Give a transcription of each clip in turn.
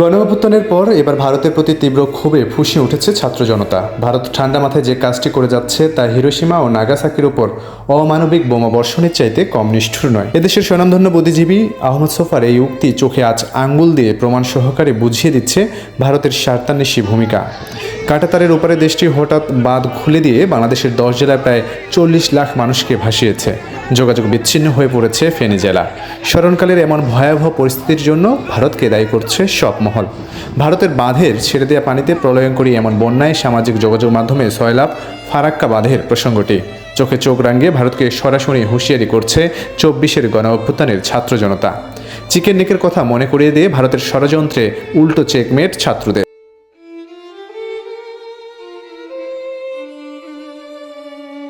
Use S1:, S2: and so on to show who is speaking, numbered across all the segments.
S1: গণঅভ্যুত্থানের পর এবার ভারতের প্রতি তীব্র ক্ষোভে ফুসে উঠেছে ছাত্র জনতা। ভারত ঠান্ডা মাথায় যে কাজটি করে যাচ্ছে তা হিরোসীমা ও নাগাসাকির উপর অমানবিক বোমা বর্ষণের চাইতে কম নিষ্ঠুর নয়। এদেশের স্বনামধন্য বুদ্ধিজীবী আহমদ সোফার এই উক্তি চোখে আজ আঙ্গুল দিয়ে প্রমাণ সহকারে বুঝিয়ে দিচ্ছে ভারতের স্বার্থান্বেষী ভূমিকা। কাটাতারের ওপারে দেশটি হঠাৎ বাঁধ খুলে দিয়ে বাংলাদেশের দশ জেলায় প্রায় চল্লিশ লাখ মানুষকে ভাসিয়েছে। যোগাযোগ বিচ্ছিন্ন হয়ে পড়েছে ফেনী জেলা। স্মরণকালের এমন ভয়াবহ পরিস্থিতির জন্য ভারতকে দায়ী করছে সব মহল। ভারতের বাঁধের ছেড়ে দেওয়া পানিতে প্রলয়ঙ্করী এমন বন্যায় সামাজিক যোগাযোগ মাধ্যমে সয়লাভ ফারাক্কা বাঁধের প্রসঙ্গটি। চোখে চোখ রাঙিয়ে ভারতকে সরাসরি হুঁশিয়ারি করছে চব্বিশের গণ অভ্যুত্থানের ছাত্র জনতা। চিকেন নেকের কথা মনে করিয়ে দিয়ে ভারতের ষড়যন্ত্রে উল্টো চেকমেট ছাত্রদের।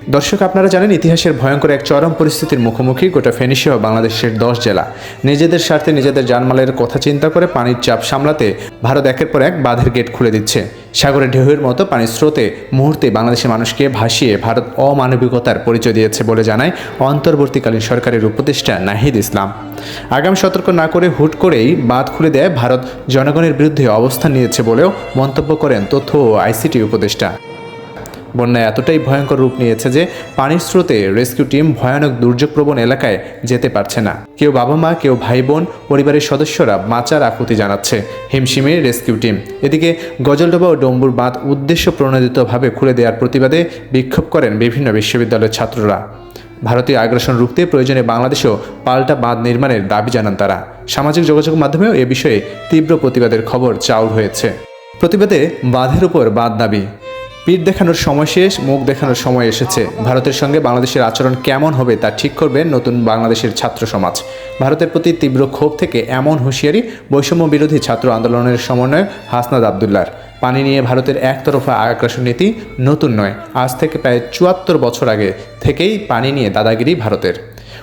S1: দর্শক, আপনারা জানেন ইতিহাসের ভয়ঙ্কর এক চরম পরিস্থিতির মুখোমুখি গোটা ফেনীসহ বাংলাদেশের দশ জেলা। নিজেদের স্বার্থে নিজেদের জানমালের কথা চিন্তা করে পানির চাপ সামলাতে ভারত একের পর এক বাঁধের গেট খুলে দিচ্ছে। সাগরের ঢেউয়ের মতো পানির স্রোতে মুহূর্তে বাংলাদেশের মানুষকে ভাসিয়ে ভারত অমানবিকতার পরিচয় দিয়েছে বলে জানায় অন্তর্বর্তীকালীন সরকারের উপদেষ্টা নাহিদ ইসলাম। আগাম সতর্ক না করে হুট করেই বাঁধ খুলে দেয় ভারত, জনগণের বিরুদ্ধে অবস্থান নিয়েছে বলেও মন্তব্য করেন তথ্য ও আইসিটি উপদেষ্টা। বন্যা এতটাই ভয়ঙ্কর রূপ নিয়েছে যে পানির স্রোতে রেস্কিউ টিম ভয়ানক দুর্যোগপ্রবণ এলাকায় যেতে পারছে না। কেউ বাবা মা, কেউ ভাই বোন, পরিবারের সদস্যরা বাঁচার আকুতি জানাচ্ছে হিমশিমে রেস্কিউ টিম। এদিকে গজলডোবা ও ডম্বুর বাঁধ উদ্দেশ্য প্রণোদিতভাবে খুলে দেওয়ার প্রতিবাদে বিক্ষোভ করেন বিভিন্ন বিশ্ববিদ্যালয়ের ছাত্ররা। ভারতীয় আগ্রাসন রুখতে প্রয়োজনে বাংলাদেশেও পাল্টা বাঁধ নির্মাণের দাবি জানান তারা। সামাজিক যোগাযোগ মাধ্যমেও এ বিষয়ে তীব্র প্রতিবাদের খবর চাউর হয়েছে। প্রতিবাদে বাঁধের উপর বাদ দাবি। পিঠ দেখানোর সময় শেষ, মুখ দেখানোর সময় এসেছে। ভারতের সঙ্গে বাংলাদেশের আচরণ কেমন হবে তা ঠিক করবে নতুন বাংলাদেশের ছাত্র সমাজ। ভারতের প্রতি তীব্র ক্ষোভ থেকে এমন হুঁশিয়ারি বৈষম্য বিরোধী ছাত্র আন্দোলনের সমন্বয়ক হাসনাদ আবদুল্লার পানি নিয়ে ভারতের একতরফা আগ্রাসন নীতি নতুন নয়। আজ থেকে প্রায় চুয়াত্তর বছর আগে থেকেই পানি নিয়ে দাদাগিরি ভারতের।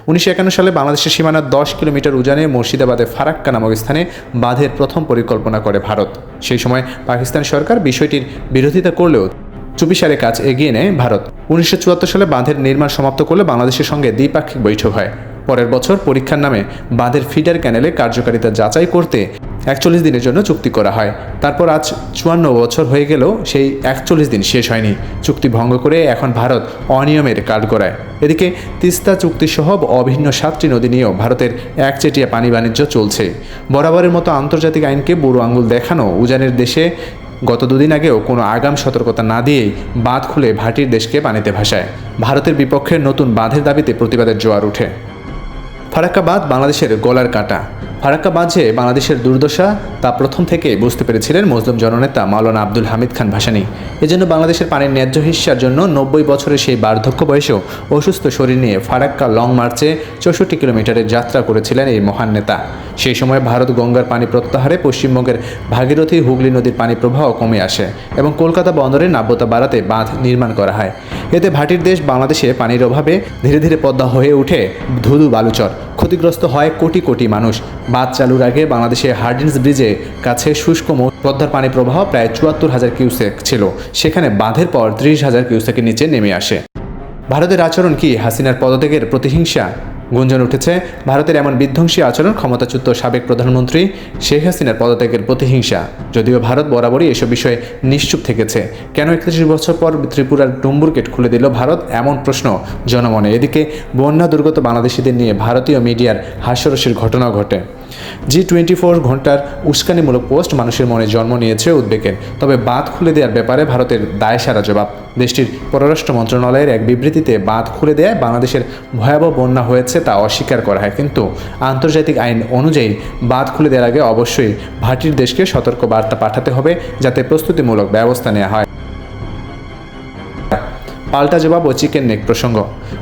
S1: উনিশশো একান্ন সালে বাংলাদেশের সীমানার দশ কিলোমিটার উজানে মুর্শিদাবাদে ফারাক্কা নামক স্থানে বাঁধের প্রথম পরিকল্পনা করে ভারত। সেই সময় পাকিস্তান সরকার বিষয়টির বিরোধিতা করলেও চুপিসারে কাজ এগিয়ে নেয় ভারত। উনিশশো চুয়াত্তর সালে বাঁধের নির্মাণ সমাপ্ত করলে বাংলাদেশের সঙ্গে দ্বিপাক্ষিক বৈঠক হয়। পরের বছর পরীক্ষার নামে বাঁধের ফিডার ক্যানেলে কার্যকারিতা যাচাই করতে একচল্লিশ দিনের জন্য চুক্তি করা হয়। তারপর আজ চুয়ান্ন বছর হয়ে গেলেও সেই একচল্লিশ দিন শেষ হয়নি। চুক্তি ভঙ্গ করে এখন ভারত অনিয়মের কাঠ গড়ায় এদিকে তিস্তা চুক্তিসহ অভিন্ন সাতটি নদী নিয়েও ভারতের একচেটিয়া পানি বাণিজ্য চলছে। বরাবরের মতো আন্তর্জাতিক আইনকে বুড়ো আঙ্গুল দেখানো উজানের দেশে গত দুদিন আগেও কোনো আগাম সতর্কতা না দিয়েই বাঁধ খুলে ভাটির দেশকে পানিতে ভাসায়। ভারতের বিপক্ষে নতুন বাঁধের দাবিতে প্রতিবাদের জোয়ার উঠে। ফারাক্কা বাঁধ বাংলাদেশের গলার কাঁটা। ফারাক্কা বাঁধ বাংলাদেশের দুর্দশা, তা প্রথম থেকে বুঝতে পেরেছিলেন মজলুম জননেতা মাওলানা আব্দুল হামিদ খান ভাসানী। এজন্য বাংলাদেশের পানির ন্যায্য হিস্যার জন্য নব্বই বছরের সেই বার্ধক্য বয়সেও অসুস্থ শরীর নিয়ে ফারাক্কা লং মার্চে চৌষট্টি কিলোমিটারের যাত্রা করেছিলেন এই মহান নেতা। সেই সময় ভারত গঙ্গার পানি প্রত্যাহারে পশ্চিমবঙ্গের ভাগীরথী হুগলি নদীর পানি প্রবাহ কমে আসে এবং কলকাতা বন্দরের নাব্যতা বাড়াতে বাঁধ নির্মাণ করা হয়। এতে ভাটির দেশ বাংলাদেশে পানির অভাবে ধীরে ধীরে পদ্মা হয়ে ওঠে ধুধু বালুচর। ক্ষতিগ্রস্ত হয় কোটি কোটি মানুষ। বাঁধ চালুর আগে বাংলাদেশের হার্ডিন্স ব্রিজে কাছে শুষ্ক পদ্মার পানি প্রবাহ প্রায় চুয়াত্তর হাজার কিউসেক ছিল। সেখানে বাঁধের পর ত্রিশ হাজার কিউসেকের নিচে নেমে আসে। ভারতের আচরণ কি হাসিনার পদত্যাগের প্রতিহিংসা? গুঞ্জন উঠেছে, ভারতের এমন বিধ্বংসী আচরণ ক্ষমতাচ্যুত সাবেক প্রধানমন্ত্রী শেখ হাসিনার পদত্যাগের প্রতিহিংসা। যদিও ভারত বরাবরই এসব বিষয়ে নিশ্চুপ থেকেছে। কেন একত্রিশ বছর পর ত্রিপুরার ডুম্বুর গেট খুলে দিল ভারত? এমন প্রশ্ন জনমনে। এদিকে বন্যা দুর্গত বাংলাদেশিদের নিয়ে ভারতীয় মিডিয়ার হাস্যরসের ঘটনাও ঘটে। জি টোয়েন্টি ফোর ঘণ্টার উস্কানিমূলক পোস্ট মানুষের মনে জন্ম নিয়েছে উদ্বেগের। তবে বাঁধ খুলে দেওয়ার ব্যাপারে ভারতের দায় সারা জবাব। দেশটির পররাষ্ট্র মন্ত্রণালয়ের এক বিবৃতিতে বাঁধ খুলে দেয় বাংলাদেশের ভয়াবহ বন্যা হয়েছে তা অস্বীকার করা হয়। কিন্তু আন্তর্জাতিক আইন অনুযায়ী বাঁধ খুলে দেওয়ার আগে অবশ্যই ভাটির দেশকে সতর্ক বার্তা পাঠাতে হবে যাতে প্রস্তুতিমূলক ব্যবস্থা নেওয়া হয়। পাল্টা জবাব ও চিকেন নেক প্রসঙ্গ।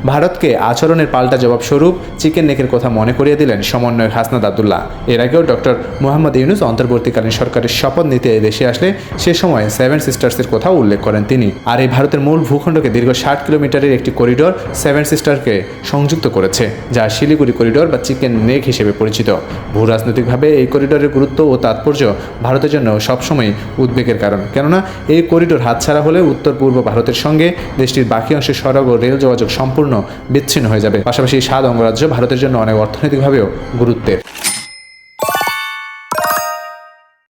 S1: ভারতকে আচরণের পাল্টা জবাব স্বরূপ চিকেন নেকের কথা মনে করিয়ে দিলেন সমন্বয়ক হাসনাদ আবদুল্লাহ। এর আগেও ডক্টর মোহাম্মদ ইউনুস অন্তর্বর্তীকালীন সরকারের শপথ নিতে দেশে আসলে সে সময় সেভেন সিস্টার্সের কথা উল্লেখ করেন তিনি। আর এই ভারতের মূল ভূখণ্ডকে দীর্ঘ ষাট কিলোমিটারের একটি করিডোর সেভেন সিস্টারকে সংযুক্ত করেছে, যা শিলিগুড়ি করিডোর বা চিকেন নেক হিসেবে পরিচিত। ভূ রাজনৈতিকভাবে এই করিডোরের গুরুত্ব ও তাৎপর্য ভারতের জন্য সবসময় উদ্বেগের কারণ। কেননা, এই করিডোর হাতছাড়া হলে উত্তর পূর্ব ভারতের সঙ্গে দেশটির বাকি অংশে সড়ক ও রেল যোগাযোগ সম্পূর্ণ বিচ্ছিন্ন হয়ে যাবে। পাশাপাশি সাত অঙ্গরাজ্য ভারতের জন্য অনেক অর্থনৈতিকভাবেও গুরুত্বের।